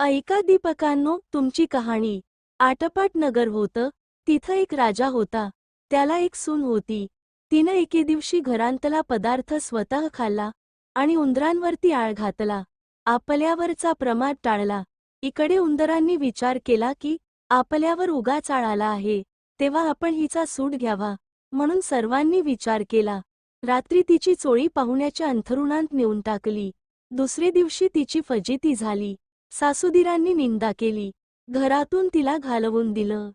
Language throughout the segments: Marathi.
ऐका दीपकांनो तुमची कहाणी. आटपाट नगर होतं तिथं एक राजा होता त्याला एक सून होती. तिनं एके दिवशी घरांतला पदार्थ स्वतः खाल्ला आणि उंदरांवरती आळ घातला. आपल्यावरचा प्रमाद टाळला. इकडे उंदरांनी विचार केला की आपल्यावर उगाच आळ आला आहे तेव्हा आपण हिचा सूट घ्यावा म्हणून सर्वांनी विचार केला. रात्री तिची चोळी पाहुण्याच्या अंथरुणांत नेऊन टाकली. दुसरे दिवशी तिची फजिती झाली. सासूदिरांनी निंदा केली. घरातून तिला घालवून दिलं.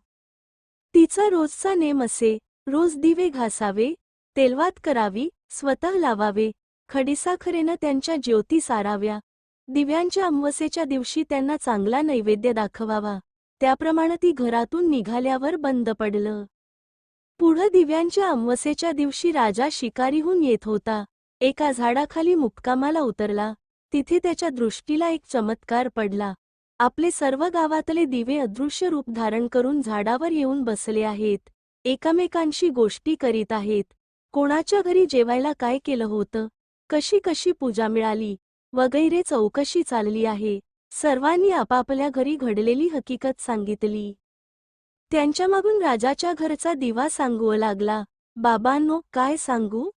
तिचा रोजचा नेम असे रोज दिवे घासावे तेलवात करावी स्वतः लावावे खडीसाखरेनं त्यांच्या ज्योती साराव्या दिव्यांच्या अमावस्येच्या दिवशी त्यांना चांगला नैवेद्य दाखवावा त्याप्रमाणे ती घरातून निघाल्यावर बंद पडलं. पुढं दिव्यांच्या अमावस्येच्या दिवशी राजा शिकारीहून येत होता. एका झाडाखाली मुक्कामाला उतरला. तिथे त्याच्या दृष्टीला एक चमत्कार पडला. आपले सर्व गावातले दिवे अदृश्य रूप धारण करून झाडावर येऊन बसले आहेत. एकामेकांशी गोष्टी करीत आहेत. कोणाच्या घरी जेवायला काय केलं होतं? कशी कशी पूजा मिळाली? वगैरे चौकशी चालली आहे. सर्वांनी आपापल्या घरी घडलेली हकीकत सांगितली. त्यांच्यामागून राजाच्या घरचा दिवा सांगू लागला. बाबांनो काय सांगू?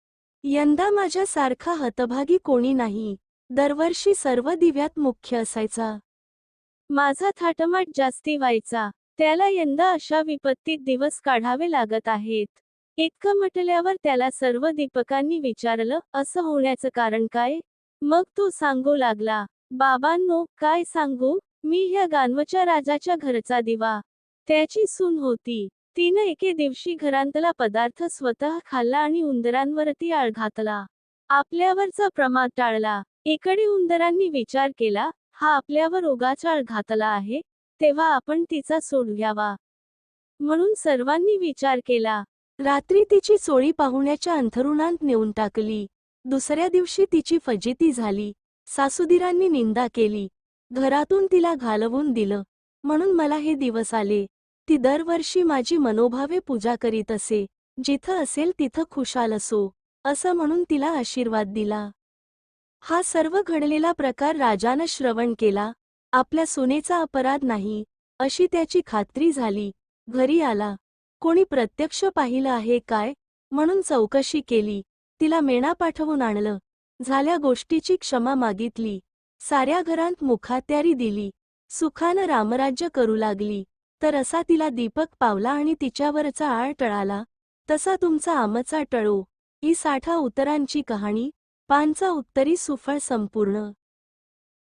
यंदा माझ्यासारखा हतभागी कोणी नाही. दरवर्षी सर्व दिव्यात मुख्य असायचा. माझा थाटमाट जास्ती व्हायचा. त्याला यंदा अशा विपत्तीत दिवस काढावे लागत आहेत. इतकं म्हटल्यावर त्याला सर्व दीपकांनी विचारलं असं होण्याचं कारण काय? मग तो सांगू लागला बाबांनो काय सांगू? मी ह्या गानवच्या राजाच्या घरचा दिवा. त्याची सून होती. तिनं एके दिवशी घरांतला पदार्थ स्वतः खाल्ला आणि उंदरांवरती आळ घातला. आपल्यावरचा प्रमाद टाळला. इकडे उंदरांनी विचार केला हा आपल्यावर ओगाचाळ घातला आहे तेव्हा आपण तिचा सोड घ्यावा. म्हणून सर्वांनी विचार केला. रात्री तिची चोळी पाहुण्याच्या अंथरुणांत नेऊन टाकली. दुसऱ्या दिवशी तिची फजिती झाली. सासूदिरांनी निंदा केली. घरातून तिला घालवून दिलं. म्हणून मला हे दिवस आले. ती दरवर्षी माझी मनोभावे पूजा करीत असे. जिथं असेल तिथं खुशाल असो असं म्हणून तिला आशीर्वाद दिला. हा सर्व घडलेला प्रकार राजानं श्रवण केला. आपल्या सुनेचा अपराध नाही अशी त्याची खात्री झाली. घरी आला. कोणी प्रत्यक्ष पाहिलं आहे काय? म्हणून चौकशी केली. तिला मेणा पाठवून आणलं. झाल्या गोष्टीची क्षमा मागितली. साऱ्या घरांत मुखात्यारी दिली. सुखानं रामराज्य करू लागली. तर असा तिला दीपक पावला आणि तिच्यावरचा आळ टळाला. तसा तुमचा आमचा टळो. ही साठा उतरांची कहाणी पानचा उत्तरी सुफळ संपूर्ण.